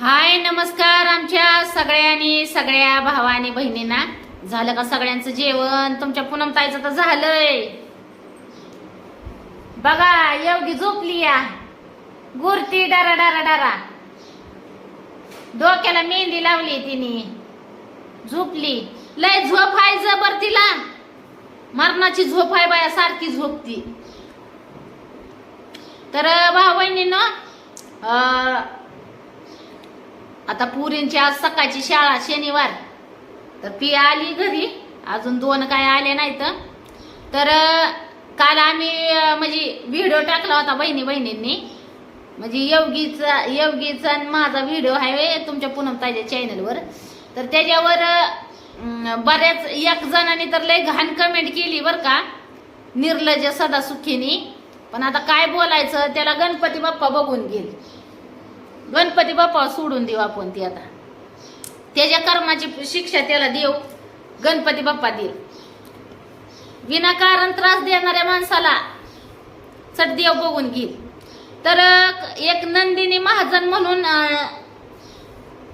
हाय नमस्कार आमच्या सगळ्यांनी सगळ्या भावानी बहिणींना. झालं का सगळ्यांचं जेवण? तुमच्या पूनम ताईचं तर झालंय. बघा एवढी झोपली या. गुरती डारा डारा डारा. डोक्याला मेहंदी लावली तिने. झोपली. लय झोप आहे जबर तिला. मरणाची झोप आहे बाया सारखी झोपती. तर भाऊ बहिणीनं आता पुरींची आज सकाळची शाळा शनिवार. तर ती आली घरी. अजून दोन काय आले नाहीत. तर काल आम्ही म्हणजे व्हिडिओ टाकला होता बहिणी बहिणींनी म्हणजे योगीचा योगीचा आणि माझा व्हिडिओ आहे तुमच्या पूनम ताईच्या चॅनलवर तर त्याच्यावर बऱ्याच एक जणांनी तर लय घाण कमेंट केली बर का. निर्लज सदा सुखीनी पण आता काय बोलायचं त्याला गणपती बाप्पा बघून घेईल. गणपती बाप्पा सोडून देऊ आपण ती आता. त्याच्या कर्माची शिक्षा त्याला देऊ गणपती बाप्पा देईल. विनाकारण त्रास देणाऱ्या माणसाला चट देव बघून घेईल. तर एक नंदिनी महाजन म्हणून हाय.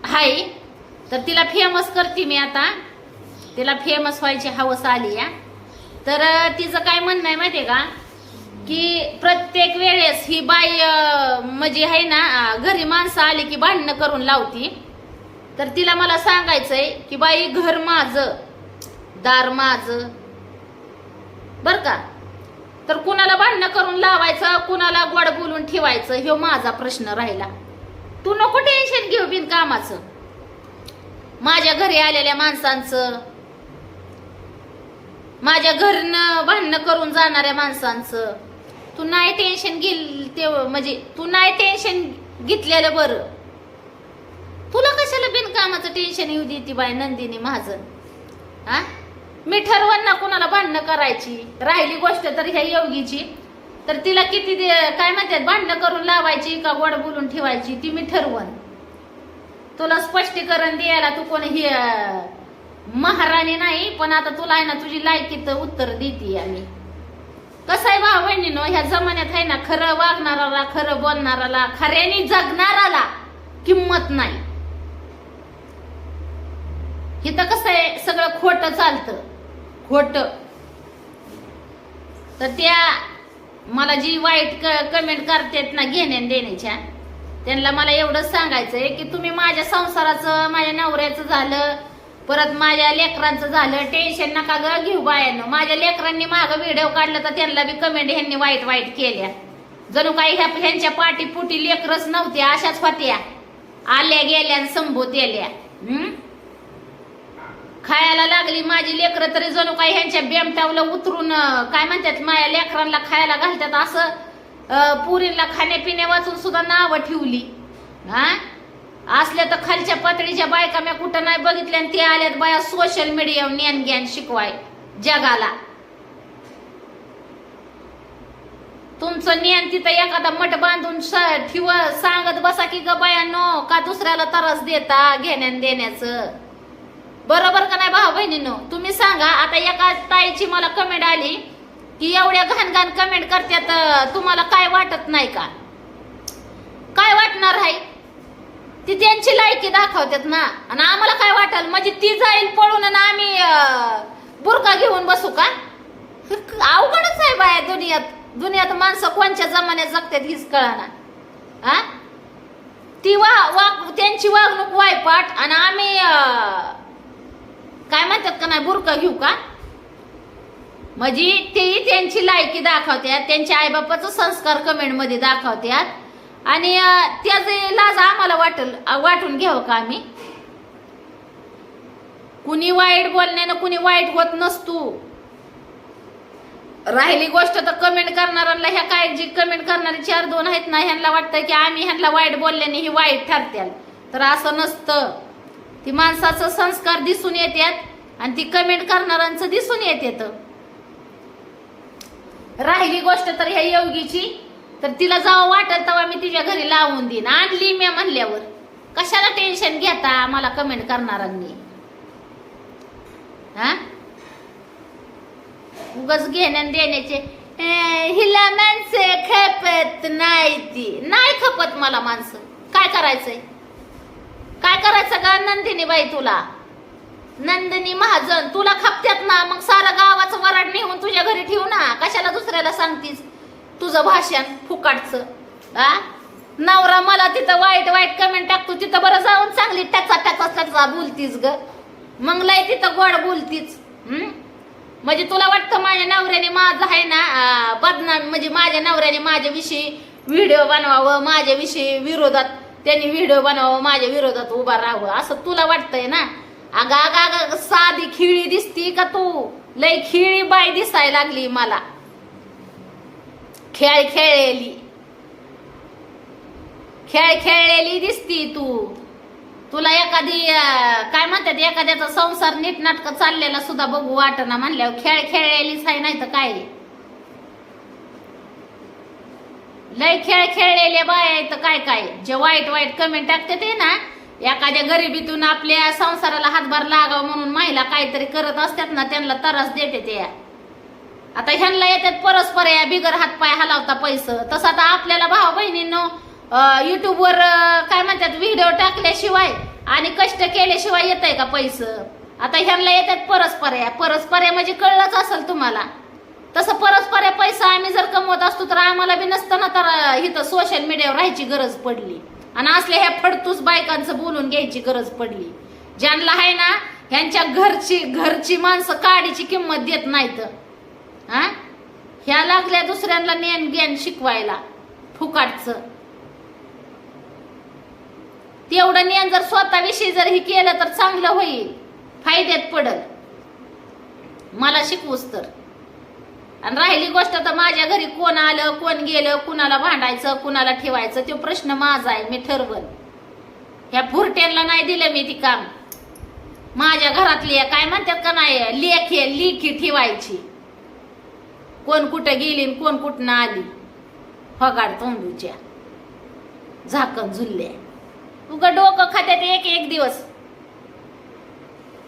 आहे तर तिला फेमस करते मी आता. तिला फेमस व्हायची हवस आली या. तर तिचं काय म्हणणं आहे माहिती आहे का? की प्रत्येक वेळेस ही बाई म्हणजे आहे ना घरी माणसं आली की भांडणं करून लावती. तर तिला मला सांगायचंय की बाई घर माझं दार माझं. बर का? तर कुणाला भांडणं करून लावायचं कुणाला गोड बोलून ठेवायचं ह्यो माझा प्रश्न राहिला. तू नको टेन्शन घेऊ बिन कामाचं. माझ्या घरी आलेल्या माणसांचं माझ्या घरनं भांडणं करून जाणाऱ्या माणसांचं तू नाही टेन्शन घेईल ते म्हणजे तू नाही टेन्शन घेतलेलं बरं. तुला कशाला बिनकामाचं टेन्शन येऊ देते बाय नंदिनी महाजन? हा? मी ठरवण ना कुणाला भांडणं करायची. राहिली गोष्ट तर ह्या योगीची. तर तिला किती दे- काय म्हणतात भांडणं करून लावायची का गोड बोलून ठेवायची ती मी ठरवण. तुला स्पष्टीकरण द्यायला तू कोण ही महाराणी नाही पण आता तुला आहे ना तुझी लायकीचं उत्तर देते आम्ही. कसं आहे भाऊ बहिणीनो ह्या जमान्यात आहे ना खरं वागणाराला खरं बोलणाराला खऱ्याने जगणाराला किंमत नाही. इथं कसं आहे सगळं खोटं चालतं. खोट. तर त्या मला जी वाईट कमेंट करतात ना घेण्या देण्याच्या त्यांना मला एवढंच सांगायचंय की तुम्ही माझ्या संसाराचं माझ्या नवऱ्याचं झालं परत माझ्या लेकरांचं झालं टेन्शन नका ग घेऊ बायानं. माझ्या लेकरांनी मागं व्हिडिओ काढला तर त्यांना बी कमेंट ह्यांनी वाईट वाईट केल्या. जणू काही ह्या ह्यांच्या पाठी पुटी लेकरच नव्हत्या अशाच होत्या. आल्या गेल्या आणि संभूत येल्या हम्म? खायला लागली माझी लेकरं तरी जणू काही ह्यांच्या बेमटावला उतरून काय म्हणतात माझ्या लेकरांना खायला घालतात असं पुरीला खाण्यापिण्या वाचून सुद्धा नावं ठेवली. हा? असल्या तर खालच्या पातळीच्या बायका मी कुठं नाही बघितल्या ते आल्यात बाया सोशल मीडियावर ज्ञान ज्ञान शिकवाय. जगाला. तुमचं ज्ञान तिथं एखादा मठ बांधून स- ठेव सांगत बसा की ग बायानो का दुसऱ्याला त्रास देता घेण्यान देण्याचं? बरोबर का नाही भाऊ बहिणीनो? तुम्ही सांगा आता एका ताईची मला कमेंट आली की एवढ्या घाण घाण कमेंट करतात तुम्हाला काय वाटत नाही का? काय वाटणार आहे? ती त्यांची लायकी दाखवतात ना. आणि आम्हाला काय वाटल? म्हणजे ती जाईल पळून आणि आम्ही बुरका घेऊन बसू का? अवघडच आहे बाया दुनियात. दुनियात माणसं कोणच्या जमान्यात जगतात हीच कळाना. हा ती वा वाग त्यांची वागणूक वायपाट आणि आम्ही काय म्हणतात का नाही बुरका घेऊ का? म्हणजे तेही त्यांची लायकी दाखवतात. त्यांच्या आईबापाचं संस्कार कमेंटमध्ये दाखवतात. आणि अं, त्याचे लाज आम्हाला वाटल वाटून घ्यावं का आम्ही? कुणी वाईट बोलण्यानं कुणी वाईट होत नसतो. राहिली गोष्ट तर कमेंट करणाऱ्यांना ह्या काय जी कमेंट करणारे चार दोन आहेत ना ह्यांना वाटतं की आम्ही ह्यांना वाईट बोलल्याने ही वाईट ठरत्याल. तर असं नसतं. ती माणसाचं संस्कार दिसून येतात आणि ती कमेंट करणाऱ्यांचं दिसून येत राहिली गोष्ट तर ह्या योगीची तर तिला जेव्हा वाटेल तेव्हा मी तिच्या घरी लावून देईन. आणली मी म्हणल्यावर. कशाला टेन्शन घेता? मला कमेंट करणारांनी हा? उगच घेण्या देण्याचे. हिला माणसं खपत नाही ती. नाही खपत मला माणसं. काय करायचंय? काय करायचं का नंदिनी बाई तुला? नंदिनी महाजन तुला खपत्यात ना? मग सारा गावाचं वराड नेऊन तुझ्या घरी ठेवू ना? कशाला दुसऱ्याला सांगतीस? तुझं भाषण फुकाटचं. आ? नवरा मला तिथं वाईट वाईट कमेंट टाकतो तिथं बरं जाऊन चांगली टचा टचा टचा बोलतीस ग. मग लय तिथं गोड बोलतीच म्हणजे तुला वाटतं माझ्या नवऱ्याने माझं आहे ना बदनाम म्हणजे माझ्या नवऱ्याने माझ्याविषयी व्हिडिओ बनवावं माझ्याविषयी विरोधात त्यांनी व्हिडिओ बनवावं माझ्या विरोधात उभा राहावं असं तुला वाटतंय ना? अगं अगं अगं साधी खिळी दिसती का तू? लय खिळी बाई दिसायला लागली मला. खेळ खेळलेली. खेळ खेळलेली दिसती तू. तुला एखादी काय म्हणतात एखाद्याचा संसार नीटनाटक चाललेला सुद्धा बघू वाटना म्हणल्यावर खेळ खेळलेलीच आहे नाही तर काय लय खेळ खेळलेले बाय आहे तर काय काय? जे वाईट वाईट कमेंट टाकते ते ना एखाद्या गरिबीतून आपल्या संसाराला हातभार लागावा म्हणून महिला काहीतरी करत असतात ना त्यांना त्रास देते त्या. आता ह्यांना येतात परस्पर या बिगर हातपाय हलावता पैसे. तसं आता आपल्याला भाऊ बहिणींनो युट्यूबवर काय म्हणतात व्हिडिओ टाकल्याशिवाय आणि कष्ट केल्याशिवाय येत आहे का पैसे? आता ह्यांना येतात परस्पर परस्पर म्हणजे कळलंच असेल तुम्हाला. तसं परस्पर पैसा आम्ही जर कमवत असतो तर आम्हाला बी नसतं ना तर इथं सोशल मीडियावर राहायची गरज पडली. आणि असल्या ह्या फडतूस बायकांचं बोलून घ्यायची गरज पडली. ज्यांना आहे ना ह्यांच्या घरची घरची माणसं काडीची किंमत देत नाहीत. हा? ह्या लागल्या दुसऱ्यांना ज्ञान ज्ञान शिकवायला. फुकाटचं. तेवढं ज्ञान जर स्वतःविषयी जर हे केलं तर चांगलं होईल. फायद्यात पडल. मला शिकवूस तर. आणि राहिली गोष्ट तर माझ्या घरी कोण आलं कोण गेलं कुणाला भांडायचं कुणाला ठेवायचं तो प्रश्न माझा आहे मी ठरवल. ह्या फुरट्यांना नाही दिलं मी ती काम. माझ्या घरातली आहे, काय म्हणतात का नाही लेख लिखी ठेवायची. कोण कुठं गेली कोण कुठं आली. फगाड तोंडूच्या. झाकण झुलल्या उगं डोकं खात्यात एक एक दिवस.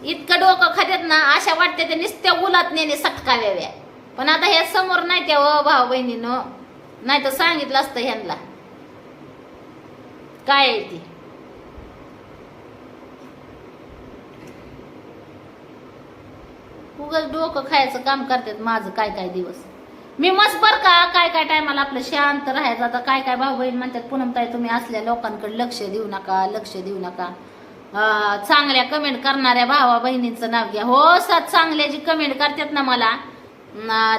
इतकं डोकं खात्यात ना अशा वाटते ते नुसत्या उलात नेणे सटकाव्याव्या. पण आता हे समोर नाही त्या भाऊ बहिणीनं. नाही तर सांगितलं असतं ह्यांना. काय आहे ती? उगाच डोकं खायचं काम करतात माझं काय काय दिवस. मी मस्त बर का काय काय टायमाला आपलं शांत राहायचं. आता काय काय भाऊ बहीण म्हणतात पुनमताई तुम्ही असल्या लोकांकडे लक्ष देऊ नका लक्ष देऊ नका. चांगल्या कमेंट करणाऱ्या भावा बहिणींचं नाव घ्या. हो सात चांगल्या जी कमेंट करतात ना मला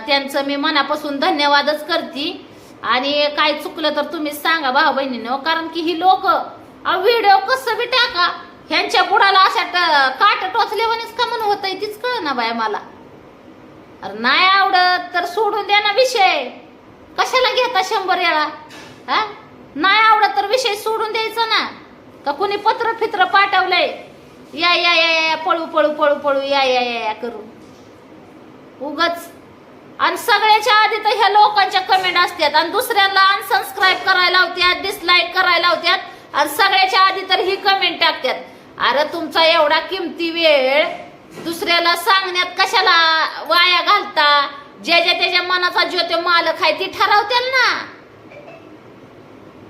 त्यांचं मी मनापासून धन्यवादच करते. आणि काय चुकलं तर तुम्ही सांगा भाऊ बहिणीनं कारण की ही लोक व्हिडिओ कसं बी टाका. ह्यांच्या बुडाला अशा ट- काट टोचल्यावानीच का म्हणून होत तीच कळ ना बाय मला. अरे नाही आवडत तर सोडून द्या ना विषय. कशाला घेता शंभर वेळा? हा? नाही आवडत तर विषय सोडून द्यायचा ना. का कुणी पत्र फित्र पाठवलंय? या या या या पळू पळू पळू पळू या या या या करू उगच. आणि सगळ्याच्या आधी तर ह्या लोकांच्या कमेंट असतात. आणि दुसऱ्यांना अनसबस्क्राईब करायला होत्या डिसलाईक करायला होत्या आणि सगळ्याच्या आधी तर ही कमेंट टाकतात. अरे तुमचा एवढा किमती वेळ दुसऱ्याला सांगण्यात कशाला वाया घालता? ज्याच्या त्याच्या मनाचा जो ते मालक आहे ती ठरवतील ना.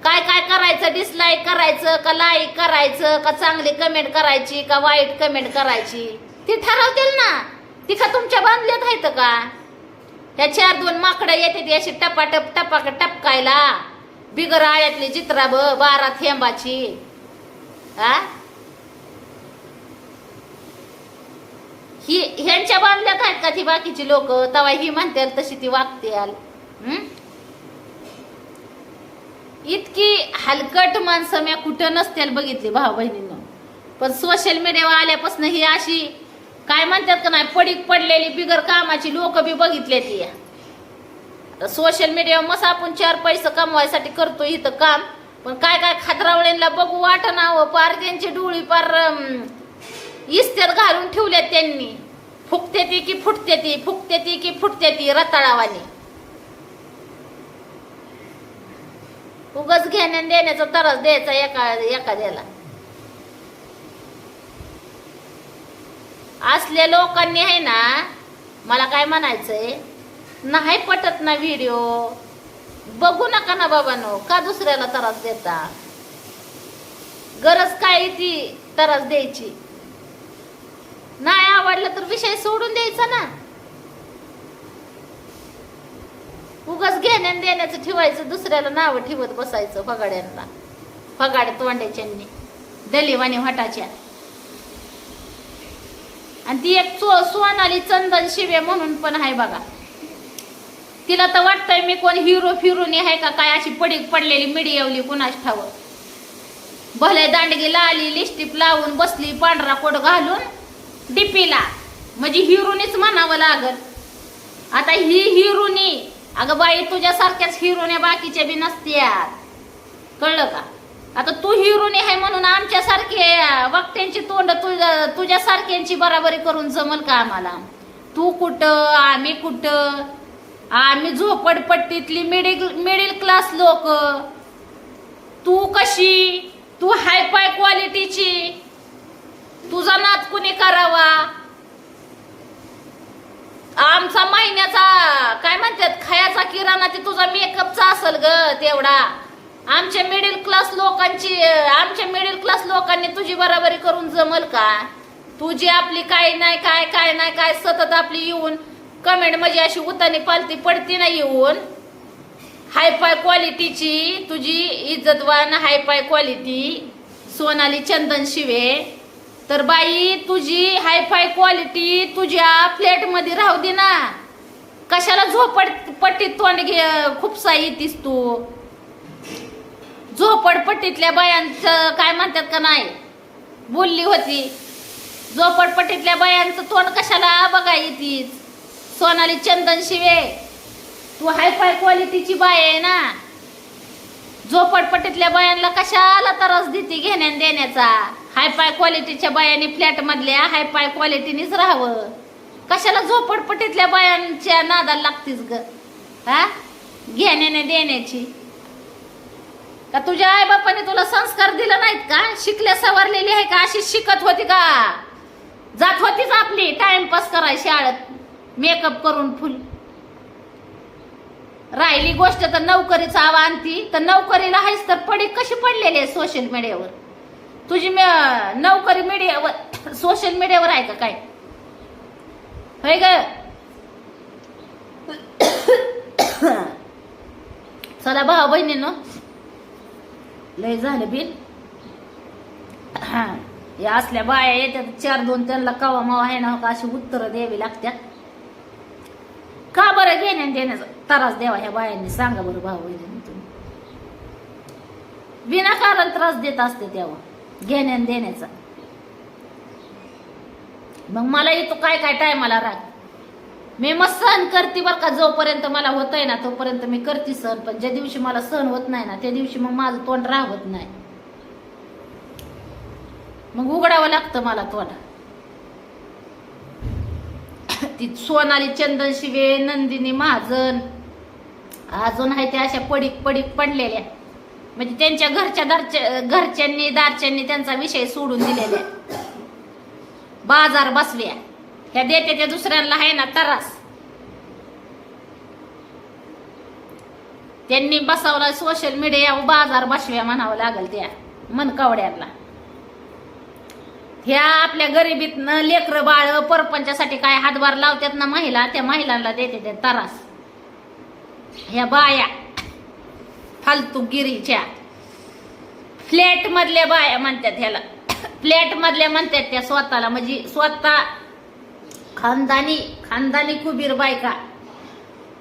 काय काय करायचं? डिसलाईक करायचं का लाईक करायचं? का चांगली कमेंट करायची का वाईट कमेंट करायची? ती ठरवतील ना. ती का तुमच्या बांधल्यात आहेत का? त्या चार दोन माकडं येते ती अशी टपाटप टपाक टपकायला. बिगर आळ्यातली चित्रा ब बारा थेंबाची. हा ही ह्यांच्या बांधल्यात आहेत का ती बाकीची लोक? तवा ही म्हणते तशी ती वागते इतकी हलकट माणसं म्या कुठं नसत्याल बघितली भाऊ बहिणीनं. पण सोशल मीडियावर आल्यापासून ही अशी काय म्हणतात का नाही पडीक पडलेली बिगर कामाची लोक बी बघितले ती. सोशल मीडियावर मस आपण चार पैसे कमवायसाठी करतो इथं काम पण काय काय खातरावळ्यांना बघू वाटना व पार त्यांची डोळी पार इस्त्यात घालून ठेवल्यात त्यांनी. फुकते ती की फुटते ती फुकते ती की फुटते ती रताळावानी उगच घेण्या देण्याचा तरस द्यायचा एका एखाद्याला. असल्या लोकांनी आहे ना मला काय म्हणायचंय? नाही पटत ना व्हिडिओ बघू नका ना बाबानो का दुसऱ्याला त्रास देता? गरज काय ती त्रास द्यायची? नाही आवडलं तर विषय सोडून द्यायचा ना. उगाच घेण्या देण्याचं ठेवायचं दुसऱ्याला नाव ठेवत बसायचं फगाड्यांना. फगाड तोंड्याच्यांनी दलिवानी हटाच्या आणि ती एक चो सोनाली चंदन शिवे म्हणून पण आहे बघा. तिला तर वाटतंय मी कोण हिरो फिरोनी आहे का काय अशी पडीक पडलेली मिडियावली कुणाच ठाव. भले दांडगीला आली लिस्टिप लावून बसली पांढरा कोट घालून डिपीला. म्हणजे हिरोनीच म्हणावं लागल. आता ही हिरोनी अगं बाई तुझ्यासारख्याच हिरोने बाकीच्या बी नसत्यात. कळलं का? आता तू हिरोनी आहे म्हणून आमच्यासारखे वक्त्यांची तोंड तुझ्या तुझ्यासारख्यांची बराबरी करून जमल का आम्हाला? तू कुठं आम्ही कुठं? आम्ही झोपडपट्टीतली मिडिल मिडिल क्लास लोक. तू कशी? तू हाय पाय क्वालिटीची तुझा नाद कुणी करावा? आमचा महिन्याचा काय म्हणतात खायाचा किराणा ते तुझा मेकअपचा असेल ग तेवढा. आमच्या मिडिल क्लास लोकांची आमच्या मिडिल क्लास लोकांनी तुझी बराबरी करून जमल का? तुझी आपली काय नाही काय काय नाही काय सतत आपली येऊन कमेंट म्हणजे अशी उतानी पालती पडती ना येऊन? हाय पाय क्वालिटीची तुझी इज्जतवान हाय पाय क्वालिटी सोनाली चंदन शिवे. तर बाई तुझी हायफाय क्वालिटी तुझ्या फ्लॅटमध्ये राहू दे ना. कशाला झोपड पट्टीत तोंड घे खूपसा येतीस तू. झोपडपट्टीतल्या बायांचं काय म्हणतात का नाही? बोलली होती. झोपडपट्टीतल्या बायांचं तोंड कशाला बघा येतीस? सोनाली चंदन शिवे तू हायफाय क्वालिटीची बाय आहे ना. झोपडपट्टीतल्या बायांना कशाला त्रास देते घेण्या देण्याचा हाय पाय क्वालिटीच्या बायांनी फ्लॅट मधल्या हाय पाय क्वालिटीनीच राहावं. कशाला झोपडपट्टीतल्या बायांच्या नादाला लागतीस ग? हा? घेण्याने देण्याची. का तुझ्या आई बापाने तुला संस्कार दिले नाहीत का? शिकल्या सवारलेली आहे का? अशी शिकत होती का? जात होतीच आपली. टाइमपास कराय शाळेत. मेकअप करून फुल. राहिली गोष्ट तर नोकरीचा आवा आणती. तर नोकरीला आहेस तर पडी कशी पडलेली आहे सोशल मीडियावर तुझी म- नोकरी मीडियावर सोशल मीडियावर आहे का काय? होय ग? चला भाऊ बहिणीनो. लय झालं बिल. या असल्या बाया येतात चार दोन त्यांना कवा मावा आहे ना का अशी उत्तरं द्यावी लागतात का बरं घेण्या देण्याचा? त्रास द्यावा ह्या बायांनी. सांगा बरं भाऊ बहिणी तुम्ही. विनाकारण त्रास देत असते तेव्हा. घेण्या देण्याचा. मग मला येतो काय काय टायमाला राग? मी मग सहन करते बरं का जोपर्यंत मला होत आहे ना तोपर्यंत मी करते सहन. पण ज्या दिवशी मला सहन होत नाही ना त्या दिवशी मग माझं तोंड राहत नाही. मग उघडावं लागतं मला तोंड. ती सोनाली चंदन शिवे नंदिनी महाजन. अजून आहे त्या अशा पडीक पडीक पडलेल्या. म्हणजे त्यांच्या घरच्या दारच्या घरच्यांनी दारच्यांनी त्यांचा विषय सोडून दिलेला बाजार बसल्या. ह्या देते त्या दुसऱ्यांना आहे ना तरास. त्यांनी बसवला सोशल मीडिया बाजार बसव्या म्हणावं लागल त्या मनकावड्यांना ह्या आपल्या गरिबीतनं लेकरं बाळ परपंचासाठी काय हातभार लावतात ना महिला त्या महिलांना देते ते तरास. ह्या बाया फालतूगिरीच्या. फ्लॅट मधल्या बाया म्हणतात ह्याला. फ्लॅट मधल्या म्हणतात त्या स्वतःला. म्हणजे स्वतः खानदानी खानदानी कुबीर बायका.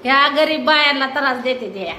ह्या गरीब बायांना त्रास देते त्या.